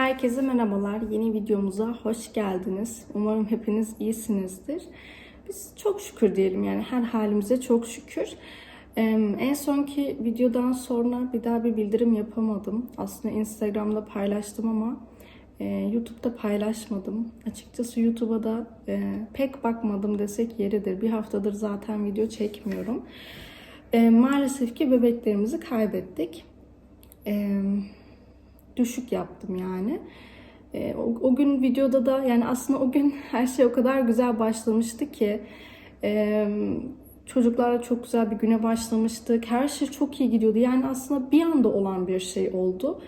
Herkese merhabalar. Yeni videomuza hoş geldiniz. Umarım hepiniz iyisinizdir. Biz çok şükür diyelim yani her halimize çok şükür. Ee, En sonki videodan sonra bir daha bir bildirim yapamadım. Aslında Instagram'da paylaştım ama e, YouTube'da paylaşmadım. Açıkçası YouTube'a da e, pek bakmadım desek yeridir. Bir haftadır zaten video çekmiyorum. E, Maalesef ki bebeklerimizi kaybettik. Eee düşük yaptım yani. E, o, o gün videoda da yani aslında o gün her şey o kadar güzel başlamıştı ki e, çocuklarla çok güzel bir güne başlamıştık. Her şey çok iyi gidiyordu. Yani aslında bir anda olan bir şey oldu.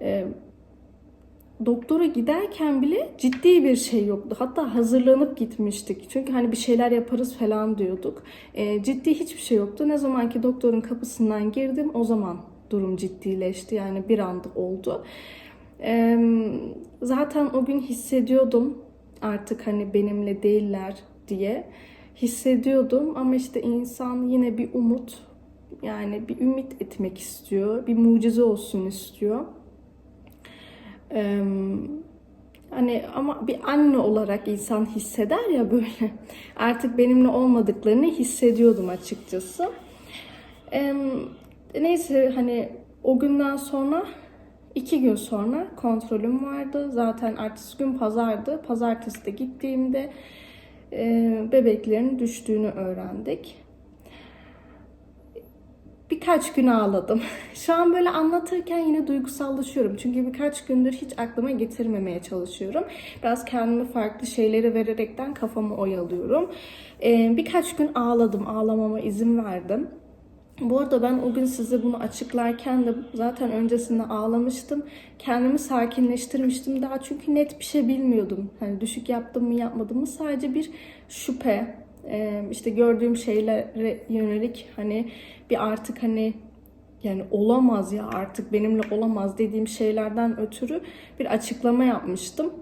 E, doktora giderken bile ciddi bir şey yoktu. Hatta hazırlanıp gitmiştik. Çünkü hani bir şeyler yaparız falan diyorduk. E, ciddi hiçbir şey yoktu. Ne zaman ki doktorun kapısından girdim o zaman durum ciddileşti. Yani bir anda oldu. E, zaten o gün hissediyordum artık hani benimle değiller diye hissediyordum ama işte insan yine bir umut yani bir ümit etmek istiyor. Bir mucize olsun istiyor. Ee, hani ama bir anne olarak insan hisseder ya böyle. Artık benimle olmadıklarını hissediyordum açıkçası. Ee, neyse hani o günden sonra iki gün sonra kontrolüm vardı. Zaten ertesi gün pazardı. Pazartesi de gittiğimde e, bebeklerin düştüğünü öğrendik birkaç gün ağladım. Şu an böyle anlatırken yine duygusallaşıyorum. Çünkü birkaç gündür hiç aklıma getirmemeye çalışıyorum. Biraz kendime farklı şeyleri vererekten kafamı oyalıyorum. Ee, birkaç gün ağladım. Ağlamama izin verdim. Bu arada ben o gün size bunu açıklarken de zaten öncesinde ağlamıştım. Kendimi sakinleştirmiştim daha çünkü net bir şey bilmiyordum. Hani düşük yaptım mı yapmadım mı sadece bir şüphe, e, işte gördüğüm şeylere yönelik hani bir artık hani yani olamaz ya artık benimle olamaz dediğim şeylerden ötürü bir açıklama yapmıştım.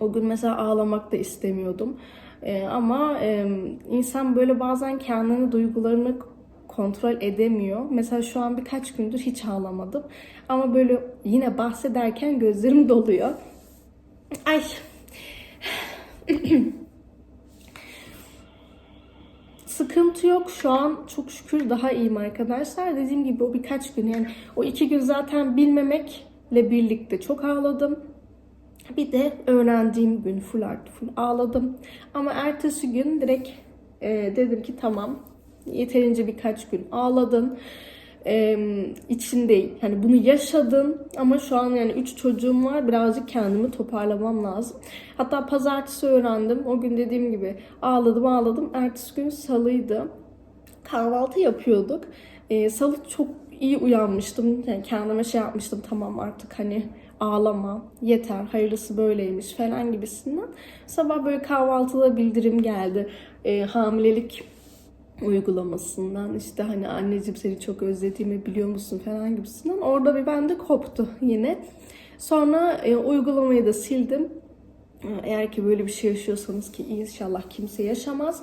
O gün mesela ağlamak da istemiyordum. E, ama e, insan böyle bazen kendini duygularını kontrol edemiyor. Mesela şu an birkaç gündür hiç ağlamadım. Ama böyle yine bahsederken gözlerim doluyor. Ay. Sıkıntı yok. Şu an çok şükür daha iyiyim arkadaşlar. Dediğim gibi o birkaç gün yani o iki gün zaten bilmemekle birlikte çok ağladım. Bir de öğrendiğim gün full artı full ağladım. Ama ertesi gün direkt e, dedim ki tamam yeterince birkaç gün ağladın. Ee, içindeyim. Hani bunu yaşadın ama şu an yani üç çocuğum var. Birazcık kendimi toparlamam lazım. Hatta pazartesi öğrendim. O gün dediğim gibi ağladım ağladım. Ertesi gün salıydı. Kahvaltı yapıyorduk. Ee, salı çok iyi uyanmıştım. Yani kendime şey yapmıştım tamam artık hani ağlama yeter hayırlısı böyleymiş falan gibisinden. Sabah böyle kahvaltıda bildirim geldi. Ee, hamilelik uygulamasından işte hani anneciğim seni çok özlediğimi biliyor musun falan gibisinden orada bir bende koptu yine. Sonra e, uygulamayı da sildim. Eğer ki böyle bir şey yaşıyorsanız ki inşallah kimse yaşamaz.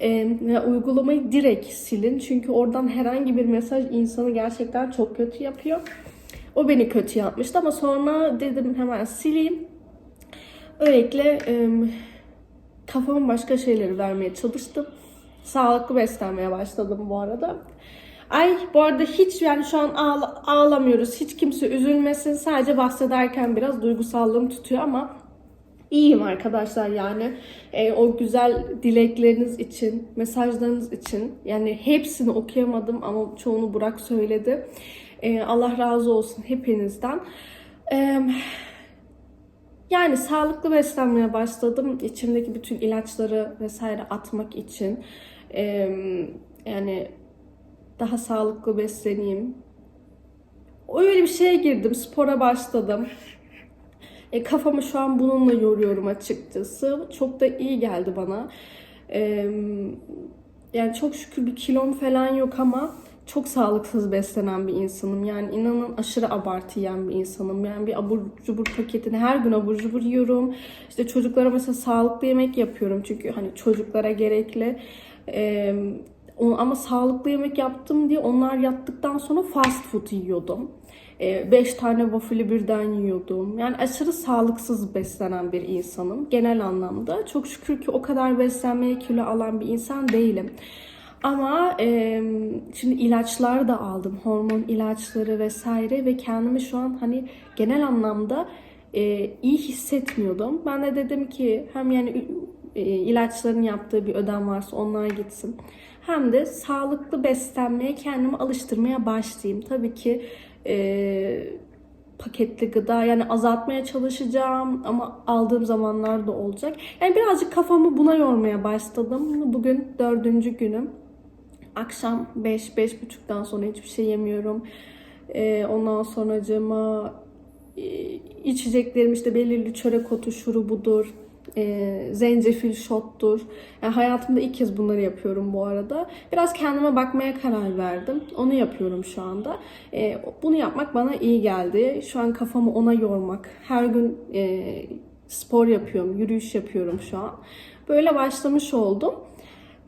E, uygulamayı direkt silin. Çünkü oradan herhangi bir mesaj insanı gerçekten çok kötü yapıyor. O beni kötü yapmıştı ama sonra dedim hemen sileyim. Öylelikle e, kafama başka şeyleri vermeye çalıştım. Sağlıklı beslenmeye başladım bu arada. Ay bu arada hiç yani şu an ağla, ağlamıyoruz. Hiç kimse üzülmesin. Sadece bahsederken biraz duygusallığım tutuyor ama iyiyim arkadaşlar yani. E, o güzel dilekleriniz için, mesajlarınız için yani hepsini okuyamadım ama çoğunu Burak söyledi. E, Allah razı olsun hepinizden. Eee yani sağlıklı beslenmeye başladım. İçimdeki bütün ilaçları vesaire atmak için. Ee, yani daha sağlıklı besleneyim. Öyle bir şeye girdim. Spora başladım. E, kafamı şu an bununla yoruyorum açıkçası. Çok da iyi geldi bana. Ee, yani çok şükür bir kilom falan yok ama çok sağlıksız beslenen bir insanım. Yani inanın aşırı abartı yiyen bir insanım. Yani bir abur cubur paketini her gün abur cubur yiyorum. İşte çocuklara mesela sağlıklı yemek yapıyorum. Çünkü hani çocuklara gerekli. Ee, ama sağlıklı yemek yaptım diye onlar yattıktan sonra fast food yiyordum. 5 tane waffle'ı birden yiyordum. Yani aşırı sağlıksız beslenen bir insanım genel anlamda. Çok şükür ki o kadar beslenmeye kilo alan bir insan değilim. Ama e, şimdi ilaçlar da aldım. Hormon ilaçları vesaire ve kendimi şu an hani genel anlamda e, iyi hissetmiyordum. Ben de dedim ki hem yani e, ilaçların yaptığı bir ödem varsa onlar gitsin. Hem de sağlıklı beslenmeye kendimi alıştırmaya başlayayım. Tabii ki e, paketli gıda yani azaltmaya çalışacağım ama aldığım zamanlar da olacak. Yani birazcık kafamı buna yormaya başladım. Bugün dördüncü günüm. Akşam 5-5.30'dan sonra hiçbir şey yemiyorum. Ee, ondan sonracığıma e, içeceklerim işte belirli çörek otu şurubudur. E, zencefil şottur. Yani hayatımda ilk kez bunları yapıyorum bu arada. Biraz kendime bakmaya karar verdim. Onu yapıyorum şu anda. E, bunu yapmak bana iyi geldi. Şu an kafamı ona yormak. Her gün e, spor yapıyorum, yürüyüş yapıyorum şu an. Böyle başlamış oldum.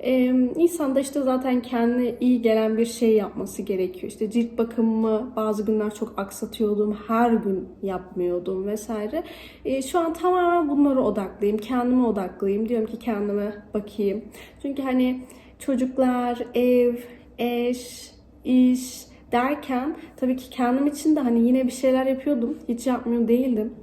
Ee, insan da işte zaten kendine iyi gelen bir şey yapması gerekiyor. İşte cilt bakımımı bazı günler çok aksatıyordum. Her gün yapmıyordum vesaire. Ee, şu an tamamen bunlara odaklıyım. Kendime odaklıyım. Diyorum ki kendime bakayım. Çünkü hani çocuklar, ev, eş, iş derken tabii ki kendim için de hani yine bir şeyler yapıyordum. Hiç yapmıyor değildim.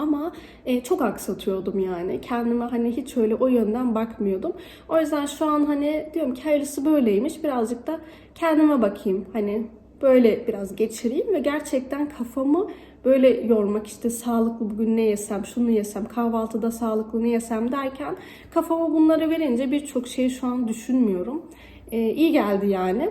Ama e, çok aksatıyordum yani. Kendime hani hiç öyle o yönden bakmıyordum. O yüzden şu an hani diyorum ki hayırlısı böyleymiş. Birazcık da kendime bakayım. Hani böyle biraz geçireyim ve gerçekten kafamı böyle yormak işte sağlıklı bugün ne yesem, şunu yesem, kahvaltıda sağlıklı ne yesem derken kafama bunları verince birçok şeyi şu an düşünmüyorum. E, iyi geldi yani.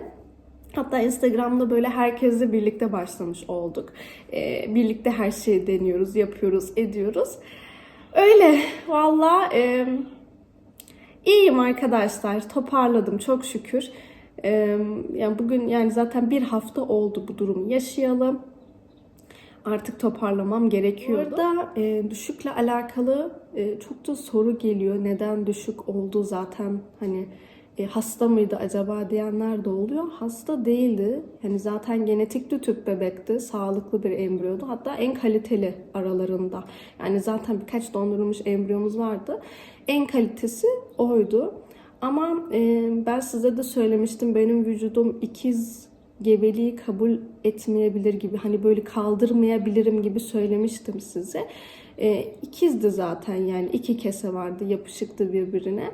Hatta Instagram'da böyle herkesle birlikte başlamış olduk. Ee, birlikte her şeyi deniyoruz, yapıyoruz, ediyoruz. Öyle valla e, iyiyim arkadaşlar. Toparladım çok şükür. E, yani bugün yani zaten bir hafta oldu bu durumu yaşayalım. Artık toparlamam gerekiyor. Burada e, düşükle alakalı e, çok da soru geliyor. Neden düşük oldu zaten hani e, hasta mıydı acaba diyenler de oluyor. Hasta değildi. Yani zaten genetikli tüp bebekti. Sağlıklı bir embriyodu. Hatta en kaliteli aralarında. Yani zaten birkaç dondurulmuş embriyomuz vardı. En kalitesi oydu. Ama e, ben size de söylemiştim benim vücudum ikiz gebeliği kabul etmeyebilir gibi hani böyle kaldırmayabilirim gibi söylemiştim size. E, ikizdi zaten yani iki kese vardı yapışıktı birbirine.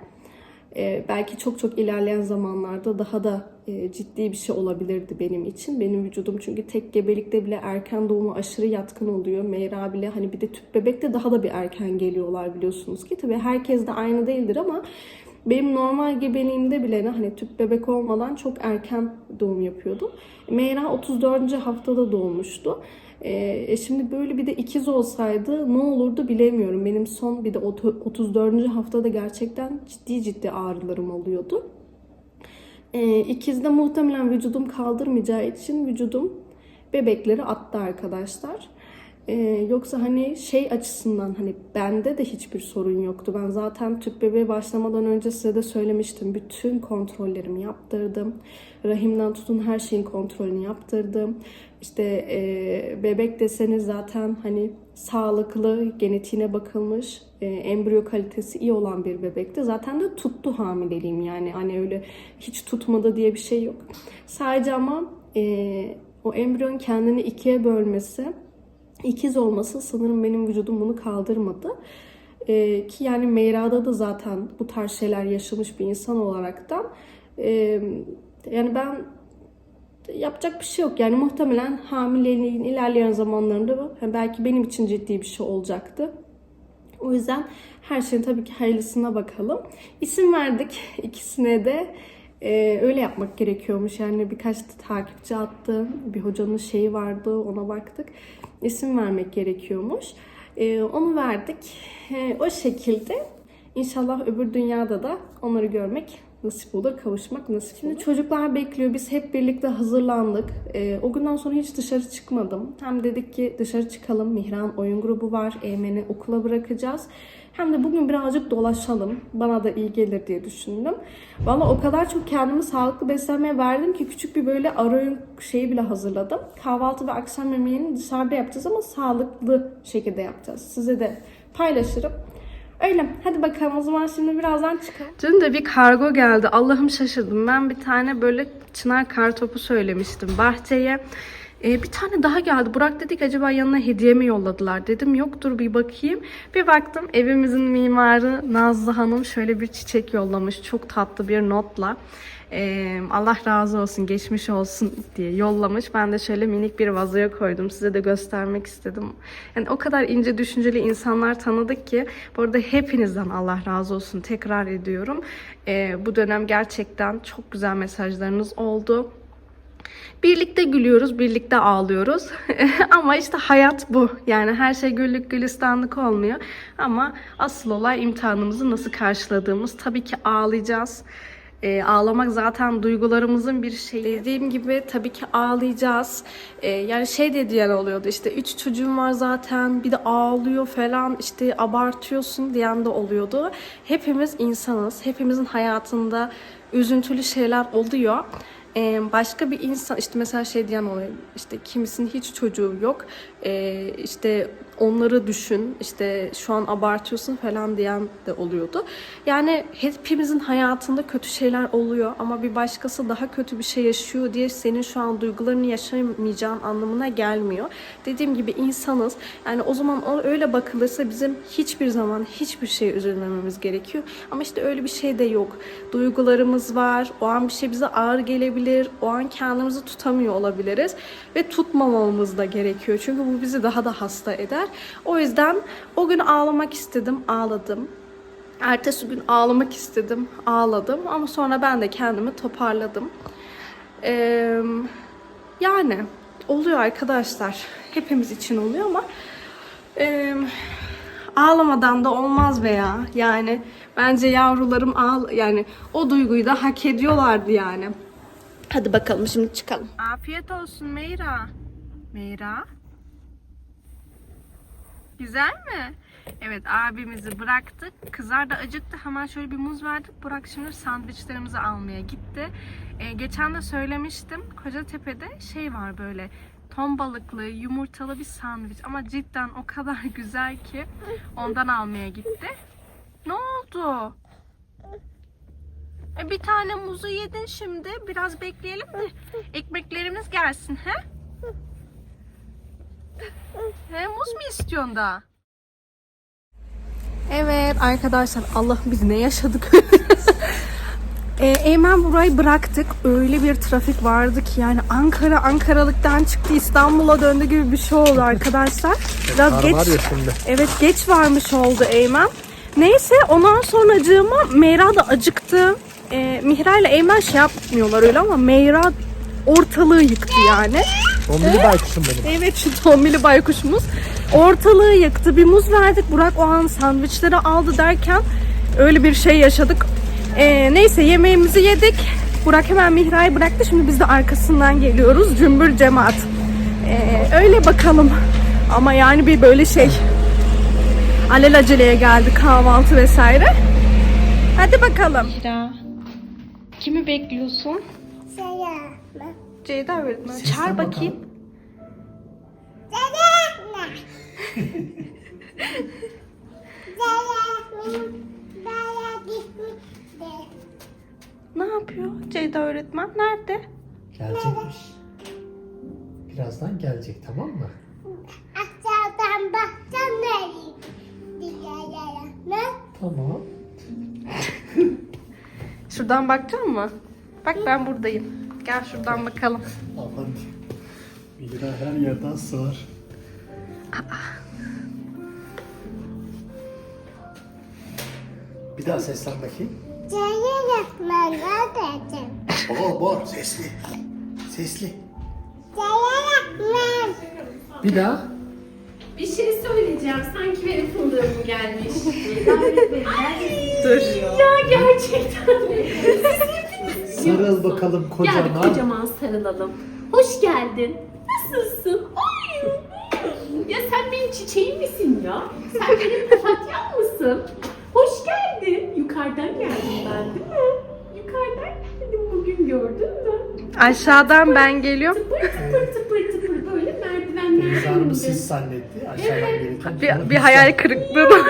Ee, belki çok çok ilerleyen zamanlarda daha da e, ciddi bir şey olabilirdi benim için. Benim vücudum çünkü tek gebelikte bile erken doğuma aşırı yatkın oluyor. Meyra bile hani bir de tüp bebekte daha da bir erken geliyorlar biliyorsunuz ki. Tabii herkes de aynı değildir ama benim normal gebeliğimde bile hani tüp bebek olmadan çok erken doğum yapıyordum. Meyra 34. haftada doğmuştu. Ee, şimdi böyle bir de ikiz olsaydı ne olurdu bilemiyorum. Benim son bir de 34. haftada gerçekten ciddi ciddi ağrılarım oluyordu. Ee, ikizde muhtemelen vücudum kaldırmayacağı için vücudum bebekleri attı arkadaşlar. Ee, yoksa hani şey açısından hani bende de hiçbir sorun yoktu. Ben zaten tüp bebeğe başlamadan önce size de söylemiştim. Bütün kontrollerimi yaptırdım. Rahimden tutun her şeyin kontrolünü yaptırdım. İşte e, bebek deseniz zaten hani sağlıklı, genetiğine bakılmış, e, embriyo kalitesi iyi olan bir bebekti. Zaten de tuttu hamileliğim yani hani öyle hiç tutmadı diye bir şey yok. Sadece ama e, o embriyon kendini ikiye bölmesi ikiz olması sanırım benim vücudum bunu kaldırmadı. Ee, ki yani Meyra'da da zaten bu tarz şeyler yaşamış bir insan olaraktan e, yani ben yapacak bir şey yok. Yani muhtemelen hamileliğin ilerleyen zamanlarında yani belki benim için ciddi bir şey olacaktı. O yüzden her şeyin tabii ki hayırlısına bakalım. İsim verdik ikisine de. Ee, öyle yapmak gerekiyormuş. Yani birkaç takipçi attı. Bir hocanın şeyi vardı ona baktık. İsim vermek gerekiyormuş. Ee, onu verdik. Ee, o şekilde inşallah öbür dünyada da onları görmek nasip olur, kavuşmak nasip Şimdi çocuklar bekliyor. Biz hep birlikte hazırlandık. Ee, o günden sonra hiç dışarı çıkmadım. Hem dedik ki dışarı çıkalım. Mihran oyun grubu var. Eymen'i okula bırakacağız. Hem de bugün birazcık dolaşalım. Bana da iyi gelir diye düşündüm. Valla o kadar çok kendimi sağlıklı beslenmeye verdim ki küçük bir böyle ara şeyi bile hazırladım. Kahvaltı ve akşam yemeğini dışarıda yapacağız ama sağlıklı şekilde yapacağız. Size de paylaşırım. Öyle. Hadi bakalım o zaman şimdi birazdan çıkalım. Dün de bir kargo geldi. Allah'ım şaşırdım. Ben bir tane böyle çınar kartopu söylemiştim bahçeye. Ee, bir tane daha geldi. Burak dedik acaba yanına hediye mi yolladılar? Dedim yoktur bir bakayım. Bir baktım evimizin mimarı Nazlı Hanım şöyle bir çiçek yollamış. Çok tatlı bir notla. Ee, Allah razı olsun, geçmiş olsun diye yollamış. Ben de şöyle minik bir vazoya koydum. Size de göstermek istedim. Yani o kadar ince düşünceli insanlar tanıdık ki. Bu arada hepinizden Allah razı olsun tekrar ediyorum. Ee, bu dönem gerçekten çok güzel mesajlarınız oldu. Birlikte gülüyoruz, birlikte ağlıyoruz. Ama işte hayat bu. Yani her şey güllük gülistanlık olmuyor. Ama asıl olay imtihanımızı nasıl karşıladığımız. Tabii ki ağlayacağız. Ee, ağlamak zaten duygularımızın bir şeyi. Dediğim gibi tabii ki ağlayacağız. Ee, yani şey de diyen oluyordu işte üç çocuğum var zaten bir de ağlıyor falan işte abartıyorsun diyen de oluyordu. Hepimiz insanız. Hepimizin hayatında üzüntülü şeyler oluyor. Başka bir insan işte mesela şey diyen oluyor işte kimisinin hiç çocuğu yok. İşte onları düşün işte şu an abartıyorsun falan diyen de oluyordu. Yani hepimizin hayatında kötü şeyler oluyor ama bir başkası daha kötü bir şey yaşıyor diye senin şu an duygularını yaşamayacağın anlamına gelmiyor. Dediğim gibi insanız. Yani o zaman öyle bakılırsa bizim hiçbir zaman hiçbir şeye üzülmememiz gerekiyor. Ama işte öyle bir şey de yok. Duygularımız var. O an bir şey bize ağır gelebilir. O an kendimizi tutamıyor olabiliriz. Ve tutmamamız da gerekiyor. Çünkü bu bizi daha da hasta eder. O yüzden o gün ağlamak istedim. Ağladım. Ertesi gün ağlamak istedim. Ağladım. Ama sonra ben de kendimi toparladım. Ee, yani oluyor arkadaşlar. Hepimiz için oluyor ama ee, ağlamadan da olmaz be ya. Yani bence yavrularım ağl yani o duyguyu da hak ediyorlardı yani. Hadi bakalım şimdi çıkalım. Afiyet olsun Meyra. Meyra. Güzel mi? Evet abimizi bıraktık. Kızlar da acıktı. Hemen şöyle bir muz verdik. Burak şimdi sandviçlerimizi almaya gitti. Ee, geçen de söylemiştim. Kocatepe'de şey var böyle ton balıklı, yumurtalı bir sandviç. Ama cidden o kadar güzel ki ondan almaya gitti. Ne oldu? E, bir tane muzu yedin şimdi. Biraz bekleyelim de ekmeklerimiz gelsin he? He muz mu istiyorsun da? Evet arkadaşlar Allah biz ne yaşadık. e, Eymen burayı bıraktık. Öyle bir trafik vardı ki yani Ankara Ankaralıktan çıktı İstanbul'a döndü gibi bir şey oldu arkadaşlar. Biraz Kar geç. var ya şimdi. Evet geç varmış oldu Eymen. Neyse ondan sonracığıma Meyra da acıktı. E, Mihra ile Eymen şey yapmıyorlar öyle ama Meyra ortalığı yıktı yani. Bombili baykuşum benim. Evet şu tombili baykuşumuz. Ortalığı yıktı. Bir muz verdik. Burak o an sandviçleri aldı derken öyle bir şey yaşadık. Ee, neyse yemeğimizi yedik. Burak hemen Mihra'yı bıraktı. Şimdi biz de arkasından geliyoruz. Cümbür cemaat. Ee, öyle bakalım. Ama yani bir böyle şey alelaceleye geldi kahvaltı vesaire. Hadi bakalım. Mihra. Kimi bekliyorsun? Selam. Ceyda öğretmen. Seslen Çağır bakayım. Ne yapıyor Ceyda öğretmen? Nerede? Gelecekmiş. Birazdan gelecek tamam mı? Aşağıdan baksan nereye? Tamam. Şuradan bakacak mı? Bak ben buradayım. Gel şuradan bakalım. Aman. Mira her yerden sığar. Bir daha seslen bakayım. Selam. Neredesin? Bor bor sesli. Sesli. Selam. Bir daha. Bir şey söyleyeceğim. Sanki benim fındığım gelmiş. Davet beni? Dur. Ya gerçekten. Siz Sarıl yiyorsun. bakalım Gel bir kocaman sarılalım. Hoş geldin. Nasılsın? Ay. Ya sen benim çiçeğim misin ya? Sen benim papatyam mısın? Hoş geldin. Yukarıdan geldim ben değil mi? Yukarıdan geldim bugün gördün mü? Aşağıdan ben geliyorum. Tıpır tıpır tıpır tıpır böyle merdivenler Beyza Hanım siz zannetti. Aşağıdan gelirken. Bir, bir hayal kırıklığı.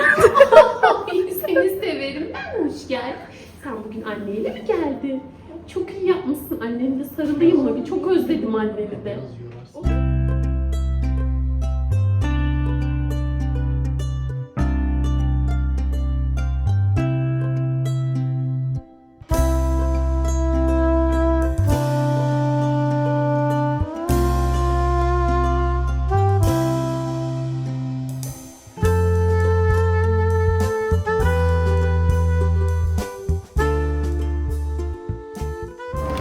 Seni severim ben hoş gel. Sen bugün anneyle mi geldin? Çok iyi yapmışsın. Annenle sarılayım mı? Çok özledim anneni de.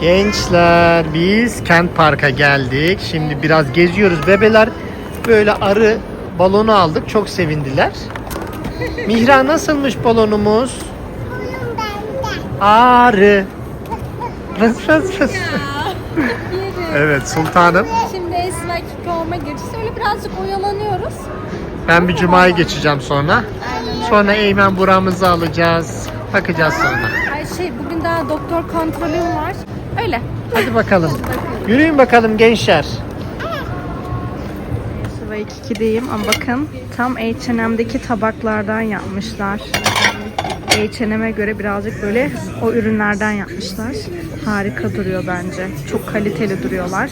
Gençler biz Kent Park'a geldik. Şimdi biraz geziyoruz. Bebeler böyle arı balonu aldık. Çok sevindiler. Mihra nasılmış balonumuz? Arı. Rıs rıs. Evet sultanım. Şimdi Esma Kikoma geçti. Öyle birazcık oyalanıyoruz. Ben bir cumayı geçeceğim sonra. Sonra Eymen buramızı alacağız. Bakacağız sonra. Ay şey bugün daha doktor kontrolüm var. Öyle. Hadi bakalım. Yürüyün bakalım gençler. Sıra 2'deyim ama bakın tam H&M'deki tabaklardan yapmışlar. H&M'e göre birazcık böyle o ürünlerden yapmışlar. Harika duruyor bence. Çok kaliteli duruyorlar.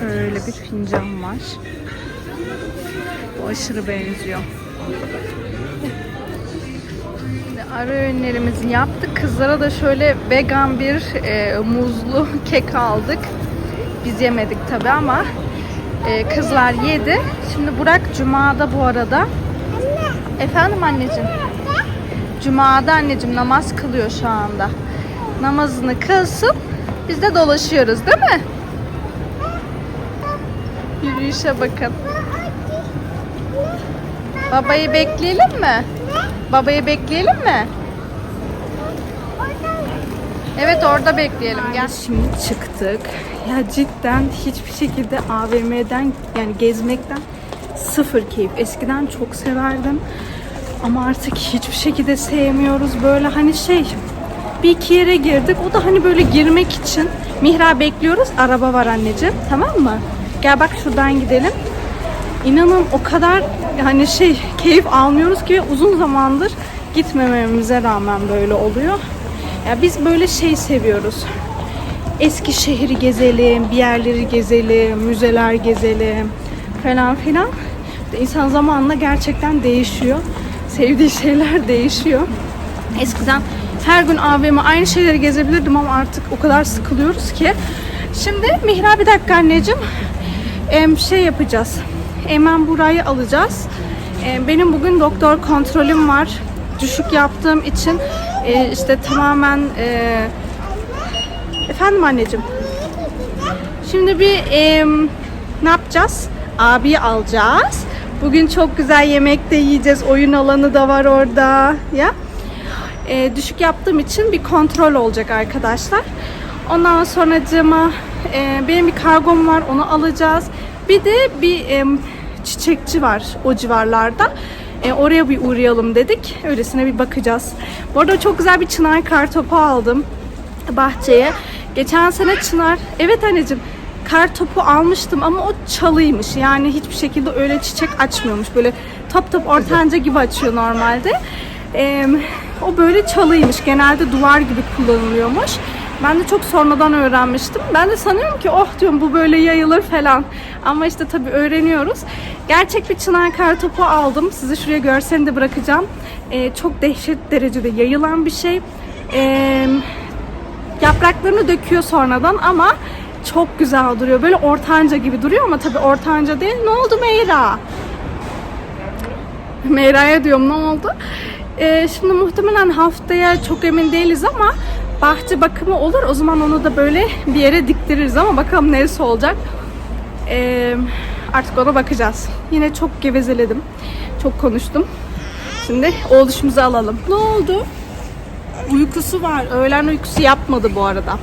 Şöyle bir fincan var. Bu aşırı benziyor. Ara öğünlerimizi yaptık. Kızlara da şöyle vegan bir e, muzlu kek aldık. Biz yemedik tabi ama e, kızlar yedi. Şimdi Burak Cuma'da bu arada. Efendim anneciğim? Cuma'da anneciğim namaz kılıyor şu anda. Namazını kılsın. Biz de dolaşıyoruz değil mi? Yürüyüşe bakın. Babayı bekleyelim mi? Babayı bekleyelim mi? Evet orada bekleyelim. Gel. Şimdi çıktık. Ya cidden hiçbir şekilde AVM'den yani gezmekten sıfır keyif. Eskiden çok severdim. Ama artık hiçbir şekilde sevmiyoruz. Böyle hani şey bir iki yere girdik. O da hani böyle girmek için. Mihra bekliyoruz. Araba var anneciğim. Tamam mı? Gel bak şuradan gidelim. İnanın o kadar hani şey keyif almıyoruz ki uzun zamandır gitmememize rağmen böyle oluyor. Ya biz böyle şey seviyoruz. Eski şehri gezelim, bir yerleri gezelim, müzeler gezelim falan filan. İnsan zamanla gerçekten değişiyor. Sevdiği şeyler değişiyor. Eskiden her gün AVM aynı şeyleri gezebilirdim ama artık o kadar sıkılıyoruz ki. Şimdi Mihra bir dakika anneciğim. Em, şey yapacağız. Hemen burayı alacağız. Em, benim bugün doktor kontrolüm var. Düşük yaptığım için e, işte tamamen e, efendim anneciğim. Şimdi bir em, ne yapacağız? Abiyi alacağız. Bugün çok güzel yemek de yiyeceğiz. Oyun alanı da var orada. Ya. E, düşük yaptığım için bir kontrol olacak arkadaşlar. Ondan sonracığıma e, benim bir kargom var. Onu alacağız. Bir de bir e, çiçekçi var o civarlarda. E, oraya bir uğrayalım dedik. Öylesine bir bakacağız. Bu arada çok güzel bir çınar kartopu aldım bahçeye. Geçen sene çınar, evet anneciğim kar topu almıştım ama o çalıymış. Yani hiçbir şekilde öyle çiçek açmıyormuş. Böyle top top ortanca gibi açıyor normalde. Ee, o böyle çalıymış. Genelde duvar gibi kullanılıyormuş. Ben de çok sonradan öğrenmiştim. Ben de sanıyorum ki oh diyorum bu böyle yayılır falan. Ama işte tabii öğreniyoruz. Gerçek bir çınar kar topu aldım. Size şuraya görselini de bırakacağım. Ee, çok dehşet derecede yayılan bir şey. Ee, yapraklarını döküyor sonradan ama çok güzel duruyor. Böyle ortanca gibi duruyor ama tabii ortanca değil. Ne oldu Meyra? Meyra'ya diyorum ne oldu? Ee, şimdi muhtemelen haftaya çok emin değiliz ama bahçe bakımı olur. O zaman onu da böyle bir yere diktiririz ama bakalım neresi olacak. Ee, Artık ona bakacağız. Yine çok gevezeledim. Çok konuştum. Şimdi oğluşumuzu alalım. Ne oldu? Uykusu var. Öğlen uykusu yapmadı bu arada.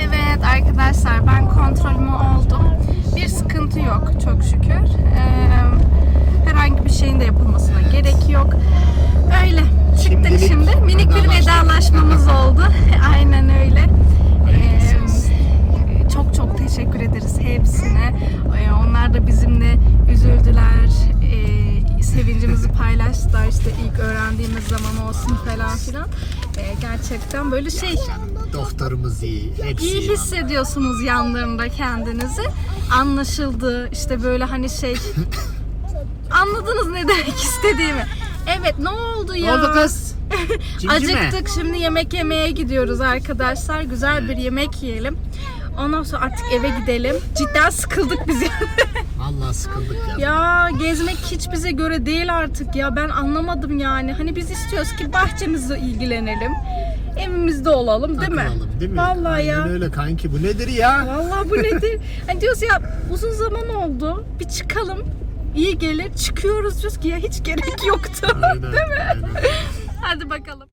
Evet arkadaşlar ben kontrolümü oldum. Bir sıkıntı yok çok şükür. Ee, herhangi bir şeyin de yapılmasına gerek yok. Öyle. Çıktık şimdi. Minik bir vedalaşmamız oldu. Paylaştılar. İşte ilk öğrendiğimiz zaman olsun falan filan. Ee, gerçekten böyle şey Doktorumuz iyi. Hepsi iyi hissediyorsunuz yanlarında kendinizi. Anlaşıldı. İşte böyle hani şey Anladınız ne demek istediğimi. Evet ne oldu ya? Ne oldu kız? Mi? Acıktık şimdi yemek yemeye gidiyoruz arkadaşlar. Güzel bir yemek yiyelim. Ondan sonra artık eve gidelim. Cidden sıkıldık biz. Vallahi sıkıldık ya. ya gezmek hiç bize göre değil artık ya. Ben anlamadım yani. Hani biz istiyoruz ki bahçemizle ilgilenelim. Evimizde olalım değil mi? Takılalım, değil mi? Vallahi Aynen ya. öyle kanki bu nedir ya? Vallahi bu nedir? Hani diyoruz ya uzun zaman oldu. Bir çıkalım. iyi gelir. Çıkıyoruz diyoruz ki ya hiç gerek yoktu. Aynen, aynen. Hadi bakalım.